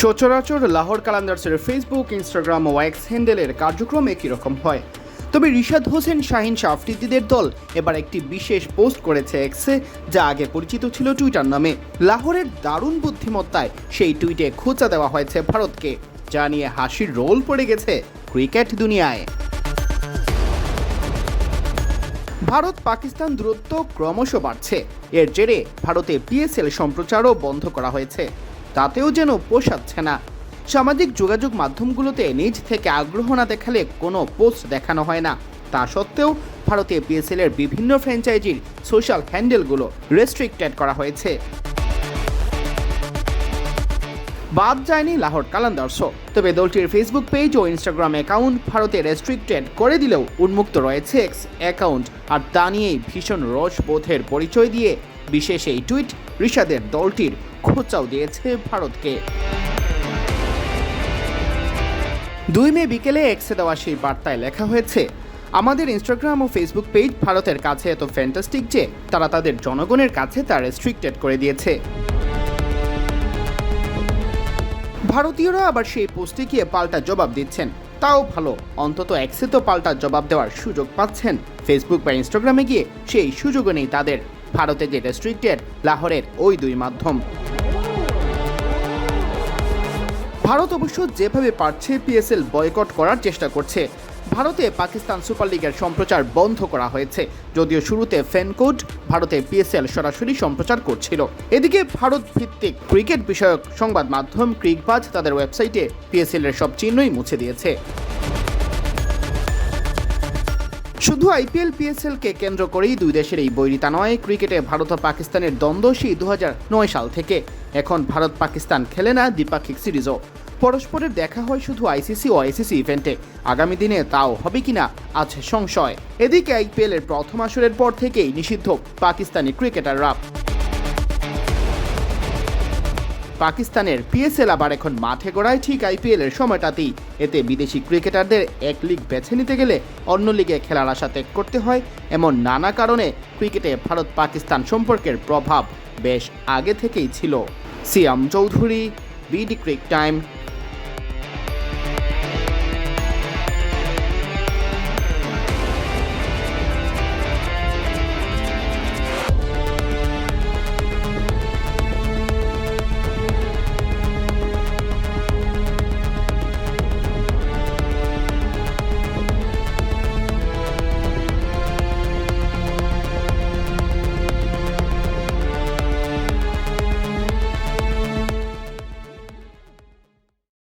সচরাচর লাহোর কালান্দার্সের Facebook Instagram ও এক্স হ্যান্ডেলের কার্যক্রম একই রকম হয়? তবে রিশাদ হোসেন, শাহিন শাফরিদিদের দল এবার একটি বিশেষ পোস্ট করেছে এক্সে যা আগে পরিচিত ছিল টুইটার নামে। লাহোরের দারুণ বুদ্ধিমত্তায় সেই টুইটে খোঁচা দেওয়া হয়েছে ভারতকে, যা নিয়ে হাসির রোল পড়ে গেছে ক্রিকেট দুনিয়ায়। ভারত পাকিস্তান দূরত্ব ক্রমশ বাড়ছে। এর জেরে ভারতে পিএসএল সম্প্রচারও বন্ধ করা হয়েছে। তাতেও যেন পোষাচ্ছে না। সামাজিক যোগাযোগ মাধ্যমগুলোতে নিজ থেকে আগ্রহ না দেখালে কোনো পোস্ট দেখানো হয় না। তা সত্ত্বেও ভারতে পিএসএল এর বিভিন্ন ফ্র্যাঞ্চাইজির সোশ্যাল হ্যান্ডেলগুলো রেস্ট্রিক্টেড করা হয়েছে। বাদ যায়নি লাহোর কালান্দার্সও তবে দলটির ফেসবুক পেজ ও ইনস্টাগ্রাম অ্যাকাউন্ট ভারতে রেস্ট্রিক্টেড করে দিলেও উন্মুক্ত রয়েছে এক্স অ্যাকাউন্ট আর তা নিয়েই ভীষণ রসবোধের পরিচয় দিয়ে বিশেষ এই টুইট ঋষাদের দলটির খোঁচাও দিয়েছে ভারতকে। দুই মে বিকেলে এক্সে দেওয়া সেই বার্তায় লেখা হয়েছে, আমাদের ইনস্টাগ্রাম ও ফেসবুক পেজ ভারতের কাছে এত ফ্যান্টাস্টিক যে তারা তাদের জনগণের কাছে তা রেস্ট্রিক্টেড করে দিয়েছে। ভারতীয়রা আবার সেই পোস্টে গিয়ে পাল্টা জবাব দিচ্ছেন, তাও ভালো, অন্তত এক্সে তো পাল্টা জবাব দেওয়ার সুযোগ পাচ্ছেন। ফেসবুক বা ইনস্টাগ্রামে গিয়ে সেই সুযোগও নেই তাদের। ভারতে যে রেস্ট্রিক্টেড লাহোরের ওই দুই মাধ্যম। ভারত অবশ্য যেভাবে পারছে পিএসএল বয়কট করার চেষ্টা করছে, ভারতে পাকিস্তান সুপার লিগের সম্প্রচার বন্ধ করা হয়েছে, যদিও শুরুতে ফ্যানকোড ভারতে পিএসএল সরাসরি সম্প্রচার করছিল। এদিকে ভারত ভিত্তিক ক্রিকেট বিষয়ক সংবাদ মাধ্যম ক্রিকবাজ তাদের ওয়েবসাইটে পিএসএল এর সব চিহ্নই মুছে দিয়েছে। শুধু আইপিএল পিএসএল কে কেন্দ্র করেই দুই দেশের এই বৈরিতা নয়। ক্রিকেটে ভারত ও পাকিস্তানের দ্বন্দ্ব সেই দু নয় সাল থেকে। এখন ভারত পাকিস্তান খেলে না দ্বিপাক্ষিক সিরিজও। পরস্পরের দেখা হয় শুধু আইসিসি ও আইসিসি ইভেন্টে। আগামী দিনে তাও হবে কিনা আছে সংশয়। এদিকে আইপিএলের প্রথম আসরের পর থেকেই নিষিদ্ধ পাকিস্তানি ক্রিকেটাররা। পাকিস্তানের পিএসএল আবার এখন মাঠে গড়ায় ঠিক আইপিএল এর সময়টাতেই। এতে বিদেশি ক্রিকেটারদের এক লিগ বেছে নিতে গেলে অন্য লিগে খেলার আশা ত্যাগ করতে হয়। এমন নানা কারণে ক্রিকেটে ভারত পাকিস্তান সম্পর্কের প্রভাব বেশ আগে থেকেই ছিল। Siam Chowdhury, BD cric time